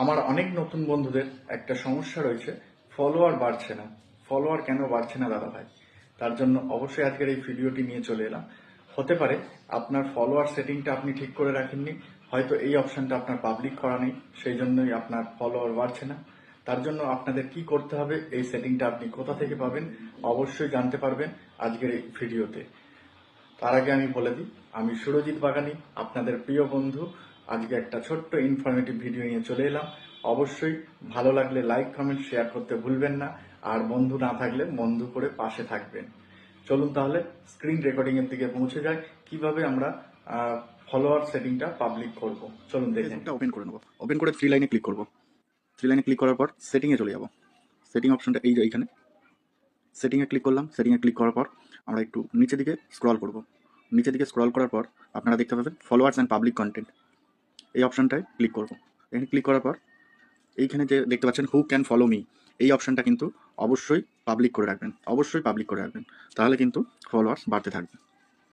আমার অনেক নতুন বন্ধুদের একটা সমস্যা রয়েছে। ফলোয়ার বাড়ছে না। ফলোয়ার কেন বাড়ছে না, দাদা ভাই? তার জন্য অবশ্যই আজকের এই ভিডিওটি নিয়ে চলে এলাম। হতে পারে আপনার ফলোয়ার সেটিংটা আপনি ঠিক করে রাখেননি, হয়তো এই অপশনটা আপনার পাবলিক করা নেই, সেই জন্যই আপনার ফলোয়ার বাড়ছে না। তার জন্য আপনাদের কি করতে হবে, এই সেটিংটা আপনি কোথা থেকে পাবেন, অবশ্যই জানতে পারবেন আজকের এই ভিডিওতে। তার আগে আমি বলে দিই, আমি সুরজিৎ বাগানি, আপনাদের প্রিয় বন্ধু। আজকে একটা ছোট্ট ইনফরমেটিভ ভিডিও নিয়ে চলে এলাম। অবশ্যই ভালো লাগলে লাইক কমেন্ট শেয়ার করতে ভুলবেন না। আর বন্ধু না থাকলে বন্ধু করে পাশে থাকবেন। চলুন তাহলে স্ক্রিন রেকর্ডিং এর দিকে পৌঁছে যায় কীভাবে আমরা ফলোয়ার সেটিংটা পাবলিক করব? চলুন দেখুন ফেসবুকটা ওপেন করে নেব। ওপেন করে থ্রি লাইনে ক্লিক করব। থ্রি লাইনে ক্লিক করার পর সেটিংয়ে চলে যাব। সেটিং অপশনটা এই যে এইখানে। সেটিংয়ে ক্লিক করলাম। সেটিংয়ে ক্লিক করার পর আমরা একটু নিচের দিকে স্ক্রল করব। নিচের দিকে স্ক্রল করার পর আপনারা দেখতে পাবেন ফলোয়ার্স অ্যান্ড পাবলিক কন্টেন্ট এই অপশানটায় ক্লিক করব। এখানে ক্লিক করার পর এইখানে যে দেখতে পাচ্ছেন হু ক্যান ফলো মি এই অপশানটা কিন্তু অবশ্যই পাবলিক করে রাখবেন। অবশ্যই পাবলিক করে রাখবেন। তাহলে কিন্তু ফলোয়ার্স বাড়তে থাকবে।